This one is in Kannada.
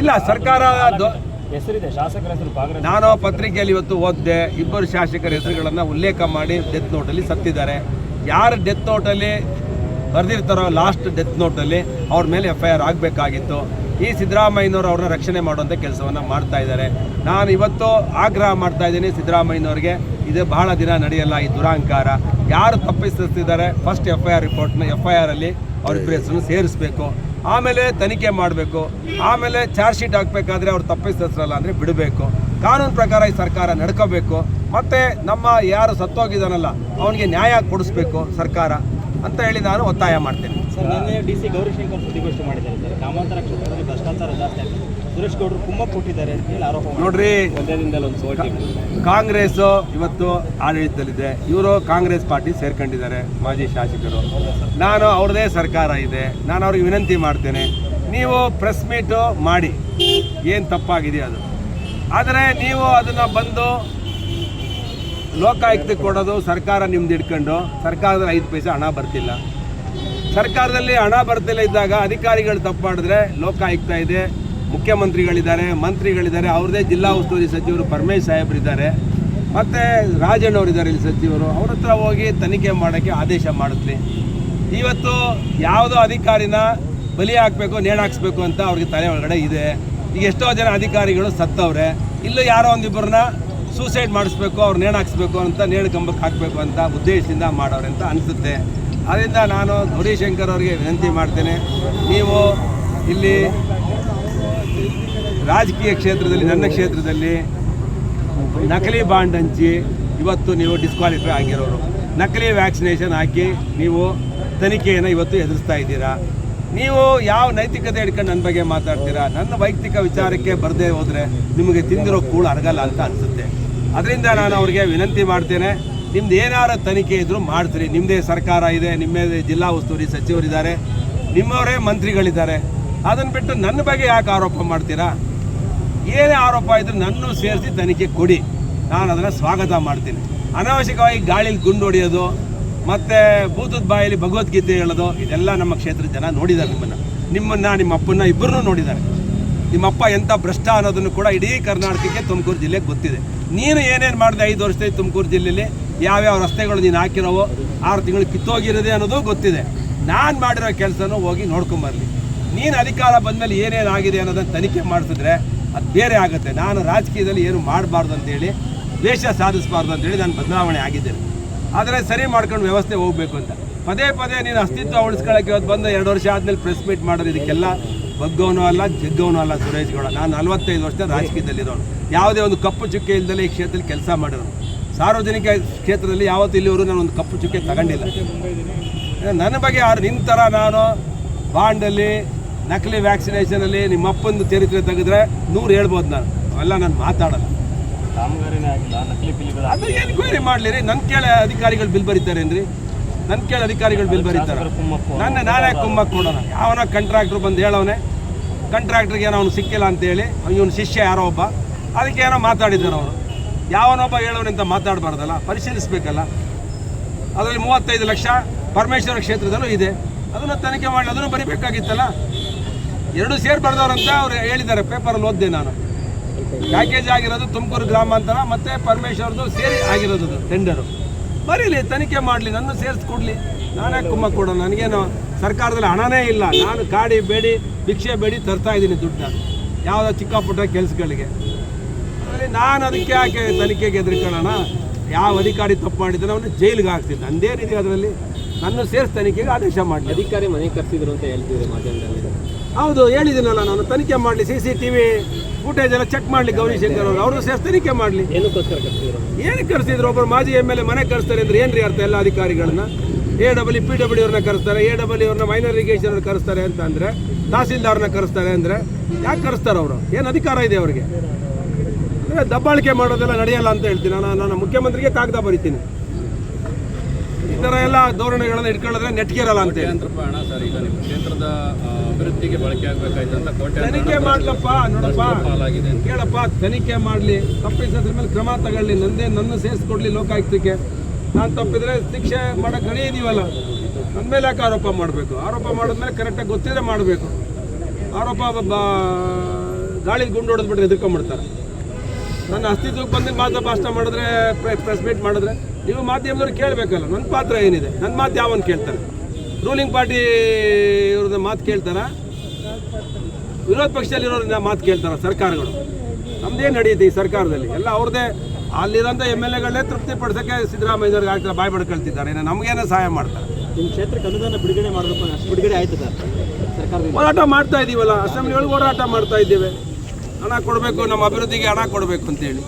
ಇಲ್ಲ ಸರ್ಕಾರ ಹೆಸರಿದೆ ಶಾಸಕರ ಹೆಸರು ಕಾಂಗ್ರೆಸ್ ನಾನು ಪತ್ರಿಕೆಯಲ್ಲಿ ಇವತ್ತು ಓದಿದೆ ಇಬ್ಬರು ಶಾಸಕರ ಹೆಸರುಗಳನ್ನು ಉಲ್ಲೇಖ ಮಾಡಿ ಡೆತ್ ನೋಟಲ್ಲಿ ಸತ್ತಿದ್ದಾರೆ. ಯಾರು ಡೆತ್ ನೋಟಲ್ಲಿ ಬರೆದಿರ್ತಾರೋ ಲಾಸ್ಟ್ ಡೆತ್ ನೋಟಲ್ಲಿ ಅವ್ರ ಮೇಲೆ ಎಫ್ ಐ ಆರ್ ಆಗಬೇಕಾಗಿತ್ತು. ಈ ಸಿದ್ದರಾಮಯ್ಯನವರು ಅವ್ರನ್ನ ರಕ್ಷಣೆ ಮಾಡುವಂಥ ಕೆಲಸವನ್ನು ಮಾಡ್ತಾ ಇದ್ದಾರೆ. ನಾನು ಇವತ್ತು ಆಗ್ರಹ ಮಾಡ್ತಾ ಇದ್ದೀನಿ ಸಿದ್ದರಾಮಯ್ಯನವ್ರಿಗೆ ಇದು ಬಹಳ ದಿನ ನಡೆಯಲ್ಲ ಈ ದುರಾಂಕಾರ. ಯಾರು ತಪ್ಪಿಸ್ತಿದ್ದಾರೆ ಫಸ್ಟ್ ಎಫ್ ಐ ಆರ್ ರಿಪೋರ್ಟ್ನ ಎಫ್ ಐ ಆರಲ್ಲಿ ಅವರಿಬ್ಬರ ಹೆಸರನ್ನು ಸೇರಿಸಬೇಕು. ಆಮೇಲೆ ತನಿಖೆ ಮಾಡಬೇಕು. ಆಮೇಲೆ ಚಾರ್ಜ್ ಶೀಟ್ ಹಾಕಬೇಕಾದ್ರೆ ಅವ್ರು ತಪ್ಪಿಸ್ತಾರಲ್ಲ ಅಂದರೆ ಬಿಡಬೇಕು. ಕಾನೂನು ಪ್ರಕಾರ ಈ ಸರ್ಕಾರ ನಡ್ಕೋಬೇಕು. ಮತ್ತು ನಮ್ಮ ಯಾರು ಸತ್ತೋಗಿದ್ದಾನಲ್ಲ, ಅವನಿಗೆ ನ್ಯಾಯ ಕೊಡಿಸ್ಬೇಕು ಸರ್ಕಾರ. ಅಂತ ಹೇಳಿ ನಾನು ಒತ್ತಾಯ ಮಾಡ್ತೇನೆ. ಸರ್ ನಿನ್ನೆ ಡಿ ಸಿ ಗೌರಿಶಂಕರ್ ಸುದ್ದಿಗೋಷ್ಠಿ ಮಾಡಿದ್ದಾರೆ ಸರ್. ಗ್ರಾಮಾಂತರ ಕ್ಷೇತ್ರದಲ್ಲಿ ಭ್ರಷ್ಟಾಚಾರ ಜಾಸ್ತಿ ಆಗ್ತದೆ ಸುರೇಶ್ ಗೌಡರು ಕೊಟ್ಟಿದ್ದಾರೆ ಅಂತ ಹೇಳಿ ಆರೋಪ ಮಾಡಿದ್ದಾರೆ. ನೋಡ್ರಿ ಒಂದೇ ದಿನದಲ್ಲಿ ಒಂದು ಸೋಟಿ ಕಾಂಗ್ರೆಸ್ ಇವತ್ತು ಆಡಳಿತದಲ್ಲಿದೆ. ಇವರು ಕಾಂಗ್ರೆಸ್ ಪಾರ್ಟಿ ಸೇರ್ಕೊಂಡಿದ್ದಾರೆ ಮಾಜಿ ಶಾಸಕರು. ನಾನು ಅವ್ರದೇ ಸರ್ಕಾರ ಇದೆ. ನಾನು ಅವ್ರಿಗೆ ವಿನಂತಿ ಮಾಡ್ತೇನೆ. ನೀವು ಪ್ರೆಸ್ ಮೀಟು ಮಾಡಿ. ಏನು ತಪ್ಪಾಗಿದೆ ಅದು. ಆದರೆ ನೀವು ಅದನ್ನು ಬಂದು ಲೋಕಾಯುಕ್ತಕ್ಕೆ ಕೊಡೋದು ಸರ್ಕಾರ ನಿಮ್ದು ಇಟ್ಕೊಂಡು ಸರ್ಕಾರದಲ್ಲಿ ಐದು ಪೈಸೆ ಹಣ ಬರ್ತಿಲ್ಲ. ಸರ್ಕಾರದಲ್ಲಿ ಹಣ ಬರ್ತಿಲ್ಲ ಇದ್ದಾಗ ಅಧಿಕಾರಿಗಳು ತಪ್ಪು ಮಾಡಿದ್ರೆ ಲೋಕಾಯುಕ್ತ ಇದೆ, ಮುಖ್ಯಮಂತ್ರಿಗಳಿದ್ದಾರೆ, ಮಂತ್ರಿಗಳಿದ್ದಾರೆ ಅವ್ರದೇ ಜಿಲ್ಲಾ ಉಸ್ತುವಾರಿ ಸಚಿವರು ಪರಮೇಶ್ ಸಾಹೇಬ್ರಿದ್ದಾರೆ ಮತ್ತು ರಾಜಣ್ಣವರಿದ್ದಾರೆ ಇಲ್ಲಿ ಸಚಿವರು. ಅವ್ರ ಹತ್ರ ಹೋಗಿ ತನಿಖೆ ಮಾಡೋಕ್ಕೆ ಆದೇಶ ಮಾಡಿಸ್ಲಿ ಇವತ್ತು ಯಾವುದೋ ಅಧಿಕಾರಿನ ಬಲಿ ಹಾಕಬೇಕು ನೇಣಾಕ್ಸ್ಬೇಕು ಅಂತ ಅವ್ರಿಗೆ ತಲೆ ಒಳಗಡೆ ಇದೆ. ಈಗ ಎಷ್ಟೋ ಜನ ಅಧಿಕಾರಿಗಳು ಸತ್ತವ್ರೆ. ಇಲ್ಲೂ ಯಾರೋ ಒಂದಿಬ್ಬರನ್ನ ಸೂಸೈಡ್ ಮಾಡಿಸ್ಬೇಕು ಅವ್ರು ನೇಣು ಅಂತ ನೇಣು ಕಂಬಕ್ಕೆ ಹಾಕಬೇಕು ಅಂತ ಉದ್ದೇಶದಿಂದ ಮಾಡೋರು ಅಂತ ಅನಿಸುತ್ತೆ. ಅದರಿಂದ ನಾನು ಗೌರಿಶಂಕರ್ ಅವರಿಗೆ ವಿನಂತಿ ಮಾಡ್ತೇನೆ, ನೀವು ಇಲ್ಲಿ ರಾಜಕೀಯ ಕ್ಷೇತ್ರದಲ್ಲಿ, ನನ್ನ ಕ್ಷೇತ್ರದಲ್ಲಿ ನಕಲಿ ಬಾಂಡ್ ಹಂಚಿ ಇವತ್ತು ನೀವು ಡಿಸ್ಕ್ವಾಲಿಫೈ ಆಗಿರೋರು. ನಕಲಿ ವ್ಯಾಕ್ಸಿನೇಷನ್ ಹಾಕಿ ನೀವು ತನಿಖೆಯನ್ನು ಇವತ್ತು ಎದುರಿಸ್ತಾ ಇದ್ದೀರಾ. ನೀವು ಯಾವ ನೈತಿಕತೆ ಹಿಡ್ಕೊಂಡು ನನ್ನ ಬಗ್ಗೆ ಮಾತಾಡ್ತೀರಾ? ನನ್ನ ವೈಯಕ್ತಿಕ ವಿಚಾರಕ್ಕೆ ಬರದೇ ಹೋದರೆ ನಿಮಗೆ ತಿಂದಿರೋ ಕೂಳು ಅರಗಲ್ಲ ಅಂತ ಅನಿಸುತ್ತೆ. ಅದರಿಂದ ನಾನು ಅವ್ರಿಗೆ ವಿನಂತಿ ಮಾಡ್ತೇನೆ. ನಿಮ್ದು ಏನಾರ ತನಿಖೆ ಇದ್ದರೂ ಮಾಡ್ತೀರಿ. ನಿಮ್ಮದೇ ಸರ್ಕಾರ ಇದೆ, ನಿಮ್ಮದೇ ಜಿಲ್ಲಾ ಉಸ್ತುವಾರಿ ಸಚಿವರಿದ್ದಾರೆ, ನಿಮ್ಮವರೇ ಮಂತ್ರಿಗಳಿದ್ದಾರೆ. ಅದನ್ನು ಬಿಟ್ಟು ನನ್ನ ಬಗ್ಗೆ ಯಾಕೆ ಆರೋಪ ಮಾಡ್ತೀರಾ? ಏನೇ ಆರೋಪ ಇದ್ರೂ ನನ್ನೂ ಸೇರಿಸಿ ತನಿಖೆ ಕೊಡಿ. ನಾನು ಅದನ್ನು ಸ್ವಾಗತ ಮಾಡ್ತೀನಿ. ಅನಾವಶ್ಯಕವಾಗಿ ಗಾಳಿಲಿ ಗುಂಡು ಹೊಡೆಯೋದು, ಮತ್ತು ಭೂತದ ಬಾಯಲ್ಲಿ ಭಗವದ್ಗೀತೆ ಹೇಳೋದು, ಇದೆಲ್ಲ ನಮ್ಮ ಕ್ಷೇತ್ರದ ಜನ ನೋಡಿದ್ದಾರೆ ನಿಮ್ಮನ್ನು. ನಿಮ್ಮನ್ನು, ನಿಮ್ಮ ಅಪ್ಪನ್ನ ಇಬ್ಬರನ್ನೂ ನೋಡಿದ್ದಾರೆ. ನಿಮ್ಮಪ್ಪ ಎಂಥ ಭ್ರಷ್ಟ ಅನ್ನೋದನ್ನು ಕೂಡ ಇಡೀ ಕರ್ನಾಟಕಕ್ಕೆ ತುಮಕೂರು ಜಿಲ್ಲೆಗೆ ಗೊತ್ತಿದೆ. ನೀನು ಏನೇನು ಮಾಡಿದೆ ಐದು ವರ್ಷದಲ್ಲಿ ತುಮಕೂರು ಜಿಲ್ಲೆಯಲ್ಲಿ ಯಾವ್ಯಾವ ರಸ್ತೆಗಳು ನೀನು ಹಾಕಿರೋವೋ ಆರು ತಿಂಗಳು ಕಿತ್ತೋಗಿರೋದೆ ಅನ್ನೋದು ಗೊತ್ತಿದೆ. ನಾನು ಮಾಡಿರೋ ಕೆಲಸನೂ ಹೋಗಿ ನೋಡ್ಕೊಂಬರಲಿ ನೀನು ಅಧಿಕಾರ ಬಂದಮೇಲೆ ಏನೇನು ಆಗಿದೆ ಅನ್ನೋದನ್ನು ತನಿಖೆ ಮಾಡಿಸಿದ್ರೆ ಅದು ಬೇರೆ ಆಗುತ್ತೆ. ನಾನು ರಾಜಕೀಯದಲ್ಲಿ ಏನು ಮಾಡಬಾರ್ದು ಅಂತೇಳಿ, ದ್ವೇಷ ಸಾಧಿಸಬಾರ್ದು ಅಂತೇಳಿ ನಾನು ಬದಲಾವಣೆ ಆಗಿದ್ದೇನೆ. ಆದರೆ ಸರಿ ಮಾಡ್ಕೊಂಡು ವ್ಯವಸ್ಥೆ ಹೋಗಬೇಕು ಅಂತ. ಪದೇ ಪದೇ ನೀನು ಅಸ್ತಿತ್ವ ಉಳಿಸ್ಕೊಳ್ಳೋಕೆ ಇವತ್ತು ಬಂದು ಎರಡು ವರ್ಷ ಆದಮೇಲೆ ಪ್ರೆಸ್ ಮೀಟ್ ಮಾಡೋದು ಇದಕ್ಕೆಲ್ಲ ಬಗ್ಗವನು ಅಲ್ಲ ಜಗ್ಗವನು ಅಲ್ಲ ಸುರೇಶ್ ಗೌಡ. ನಾನು ನಲವತ್ತೈದು ವರ್ಷ ರಾಜಕೀಯದಲ್ಲಿರೋನು. ಯಾವುದೇ ಒಂದು ಕಪ್ಪು ಚುಕ್ಕೆ ಇಲ್ಲದಲ್ಲೇ ಈ ಕ್ಷೇತ್ರದಲ್ಲಿ ಕೆಲಸ ಮಾಡಿರೋನು. ಸಾರ್ವಜನಿಕ ಕ್ಷೇತ್ರದಲ್ಲಿ ಯಾವತ್ತೂ ಇಲ್ಲಿವರು ನಾನು ಒಂದು ಕಪ್ಪು ಚುಕ್ಕೆ ತಗೊಂಡಿಲ್ಲ. ನನ್ನ ಬಗ್ಗೆ ಯಾರು ನಿನ್ನ ಥರ ನಾನು ಬಾಂಡಲ್ಲಿ ನಕಲಿ ವ್ಯಾಕ್ಸಿನೇಷನಲ್ಲಿ ನಿಮ್ಮ ಅಪ್ಪಂದು ಚರಿತ್ರೆ ತೆಗೆದ್ರೆ ನೂರು ಹೇಳ್ಬೋದು ನಾನು. ಅವೆಲ್ಲ ನಾನು ಮಾತಾಡಲ್ಲ. ಕಾಮಗಾರಿನೇ ಆಗಿಲ್ಲ ನಕಲಿ ಬಿಲ್ಗಳು ಅದು ಏನು ಕ್ವೇರಿ ಮಾಡಲಿರಿ? ನನ್ನ ಕೇಳಿ ಅಧಿಕಾರಿಗಳು ಬಿಲ್ ಬರೀತಾರೇನ್ರಿ? ನನ್ನ ಕೇಳಿ ಅಧಿಕಾರಿಗಳು ಬಿಲ್ ಬರೀತಾರೆ. ನನ್ನ ನಾಳೆ ಕುಮ್ಮಕ್ಕೆ ನೋಡೋಣ. ಯಾವನ ಕಂಟ್ರಾಕ್ಟ್ರು ಬಂದು ಹೇಳವನೆ ಕಂಟ್ರಾಕ್ಟ್ರಿಗೆ ಏನೋ ಅವ್ನು ಸಿಕ್ಕಿಲ್ಲ ಅಂತೇಳಿ ಇವನು ಶಿಷ್ಯ ಯಾರೋ ಒಬ್ಬ ಅದಕ್ಕೆ ಏನೋ ಮಾತಾಡಿದ್ದಾರೆ ಅವರು. ಯಾವನೊಬ್ಬ ಹೇಳೋನಿಂತ ಅಂತ ಮಾತಾಡಬಾರ್ದಲ್ಲ ಪರಿಶೀಲಿಸಬೇಕಲ್ಲ. ಅದರಲ್ಲಿ ಮೂವತ್ತೈದು ಲಕ್ಷ ಪರಮೇಶ್ವರ ಕ್ಷೇತ್ರದಲ್ಲೂ ಇದೆ. ಅದನ್ನು ತನಿಖೆ ಮಾಡಿ ಅದನ್ನು ಬರೀಬೇಕಾಗಿತ್ತಲ್ಲ. ಎರಡು ಸೇರಿ ಬರ್ದವ್ರಂತ ಅವ್ರು ಹೇಳಿದ್ದಾರೆ ಪೇಪರಲ್ಲಿ ಓದಿದೆ ನಾನು. ಪ್ಯಾಕೇಜ್ ಆಗಿರೋದು ತುಮಕೂರು ಗ್ರಾಮಾಂತರ ಮತ್ತು ಪರಮೇಶ್ವರದು ಸೇರಿ ಆಗಿರೋದು ಟೆಂಡರು ಬರೀಲಿ ತನಿಖೆ ಮಾಡಲಿ ನನ್ನ ಸೇರಿಸ್ಕೊಡ್ಲಿ ನಾನೇ ಕುಮ್ಮ ಕೊಡೋಣ ನನಗೇನು ಸರ್ಕಾರದಲ್ಲಿ ಹಣನೇ ಇಲ್ಲ. ನಾನು ಕಾಡಿ ಬೇಡಿ ಭಿಕ್ಷೆ ಬೇಡಿ ತರ್ತಾ ಇದ್ದೀನಿ ದುಡ್ಡು. ಯಾವುದೋ ಚಿಕ್ಕ ಪುಟ್ಟ ಕೆಲಸಗಳಿಗೆ. ಅದರಲ್ಲಿ ನಾನು ಅದಕ್ಕೆ ಯಾಕೆ ತನಿಖೆಗೆ ಎದುರ್ಕೊಳ್ಳೋಣ? ಯಾವ ಅಧಿಕಾರಿ ತಪ್ಪು ಮಾಡಿದ್ರೆ ಅವನು ಜೈಲಿಗೆ ಹಾಕ್ತಿದ್ದೆ ಅಂದೇ ರೀತಿ ಅದರಲ್ಲಿ ನನ್ನ ಸೇರಿಸಿ ತನಿಖೆಗೆ ಆದೇಶ ಮಾಡಲಿ. ಅಧಿಕಾರಿ ಮನೆ ಕರ್ಸಿದ್ರು ಅಂತ ಹೇಳ್ತಿದ್ರು ಮಾಧ್ಯಮದಲ್ಲಿ. ಹೌದು ಹೇಳಿದ್ದೀನಲ್ಲ ನಾನು. ತನಿಖೆ ಮಾಡಲಿ C C T V footage ಎಲ್ಲ ಚೆಕ್ ಮಾಡಲಿ ಗೌರಿಶಂಕರ್ ಅವರು. ಅವರು ಸೇರ್ಸ್ ತನಿಖೆ ಮಾಡಲಿ. ಏನು ಕರ್ಸಿದ್ರು ಏನಕ್ಕೆ ಕರೆಸಿದ್ರು? ಒಬ್ಬರು ಮಾಜಿ ಎಂ ಎಲ್ ಎ ಮನೆ ಕರೆಸ್ತಾರೆ ಅಂದ್ರೆ ಏನ್ರಿ ಅರ್ಥ ಎಲ್ಲ ಅಧಿಕಾರಿಗಳನ್ನ? ಎ ಡಬ್ಲ್ಯೂ ಪಿ ಡಬ್ಲ್ಯೂ ಅವ್ರನ್ನ ಕರೆಸ್ತಾರೆ ಎ ಡಬ್ಲ್ಯೂ ಅವ್ರನ್ನ ಮೈನರ್ ಇರಿಗೇಷನ್ ಅವ್ರು ಕರೆಸ್ತಾರೆ ಅಂತ ಅಂದ್ರೆ ತಹಸೀಲ್ದಾರ್ನ ಕರೆಸ್ತಾರೆ ಅಂದ್ರೆ ಯಾಕೆ ಕರೆಸ್ತಾರೆ ಅವರು? ಏನು ಅಧಿಕಾರ ಇದೆ ಅವ್ರಿಗೆ? ದಬ್ಬಾಳಿಕೆ ಮಾಡೋದೆಲ್ಲ ನಡೆಯಲ್ಲ ಅಂತ ಹೇಳ್ತೀನಿ. ನಾನು ನಾನು ಮುಖ್ಯಮಂತ್ರಿಗೆ ಕಾಗದ ಬರಿತೀನಿ. ಈ ಥರ ಎಲ್ಲ ಧೋರಣೆಗಳನ್ನ ಇಟ್ಕೊಳ್ಳೋದ್ರೆ ನೆಟ್ಗಿರಲ್ಲ ಅಂತ ಹೇಳಿ ಅಭಿವೃದ್ಧಿಗೆ ಬಳಕೆ ಆಗಬೇಕಾಯ್ತಂತ ತನಿಖೆ ಮಾಡ್ಲಪ್ಪ ನೋಡಪ್ಪ. ಪಾಲಾಗಿದೆ ಕೇಳಪ್ಪ ತನಿಖೆ ಮಾಡಲಿ. ತಪ್ಪಿಸೋದ್ರ ಮೇಲೆ ಕ್ರಮ ತಗೊಳ್ಳಿ. ನಂದೇ ನನ್ನ ಸೇರಿಸ್ಕೊಡ್ಲಿ ಲೋಕಾಯುಕ್ತಕ್ಕೆ. ನಾನು ತಪ್ಪಿದ್ರೆ ಶಿಕ್ಷೆ ಮಾಡಕ್ಕೆ ರೆಡಿ ಇದೀವಲ್ಲ. ನನ್ನ ಮೇಲೆ ಯಾಕೆ ಆರೋಪ ಮಾಡಬೇಕು? ಆರೋಪ ಮಾಡಿದ್ಮೇಲೆ ಕರೆಕ್ಟಾಗಿ ಗೊತ್ತಿದ್ರೆ ಮಾಡಬೇಕು. ಆರೋಪ ಗಾಳಿ ಗಾಳಿಗೆ ಗುಂಡು ಹೊಡೆದ್ಬಿಟ್ರೆ ಎದುರ್ಕೊಂಡ್ಬಿಡ್ತಾರೆ ನನ್ನ ಅಸ್ತಿತ್ವಕ್ಕೆ ಬಂದು ಮಾತ್ರ ಭಾಷಣ ಮಾಡಿದ್ರೆ ಪ್ರೆಸ್ ಮೀಟ್ ಮಾಡಿದ್ರೆ ನೀವು ಮಾಧ್ಯಮದವ್ರು ಕೇಳಬೇಕಲ್ಲ. ನನ್ನ ಪಾತ್ರ ಏನಿದೆ? ನನ್ನ ಮಾತು ಯಾವನ್ ಕೇಳ್ತಾರೆ? ರೂಲಿಂಗ್ ಪಾರ್ಟಿ ಇವ್ರದ್ದು ಮಾತು ಕೇಳ್ತಾರ? ವಿರೋಧ ಪಕ್ಷದಲ್ಲಿರೋರನ್ನ ಮಾತು ಕೇಳ್ತಾರ ಸರ್ಕಾರಗಳು? ನಮ್ದೇ ನಡೆಯುತ್ತೆ ಈ ಸರ್ಕಾರದಲ್ಲಿ? ಎಲ್ಲ ಅವ್ರದ್ದೇ ಅಲ್ಲಿರೋಂಥ ಎಂ ಎಲ್ ಎಗಳನ್ನೇ ತೃಪ್ತಿಪಡಿಸೋಕ್ಕೆ ಸಿದ್ದರಾಮಯ್ಯವ್ರಿಗೆ ಆಗ್ತಾರೆ ಬಾಯ್ ಪಡ್ಕೊಳ್ತಿದ್ದಾರೆ ಇನ್ನು ನಮಗೇನೋ ಸಹಾಯ ಮಾಡ್ತಾರೆ ನಿಮ್ಮ ಕ್ಷೇತ್ರಕ್ಕೆ ಅನುದಾನ ಬಿಡುಗಡೆ ಮಾಡಬೇಕು ಅಷ್ಟು ಬಿಡುಗಡೆ ಆಯ್ತದ ಸರ್ ಸರ್ಕಾರದಿಂದ? ಹೋರಾಟ ಮಾಡ್ತಾ ಇದ್ದೀವಲ್ಲ ಅಸೆಂಬ್ಲಿ ಒಳಗೆ ಹೋರಾಟ ಮಾಡ್ತಾ ಇದ್ದೇವೆ. ಹಣ ಕೊಡಬೇಕು ನಮ್ಮ ಅಭಿವೃದ್ಧಿಗೆ ಹಣ ಕೊಡಬೇಕು ಅಂತೇಳಿ.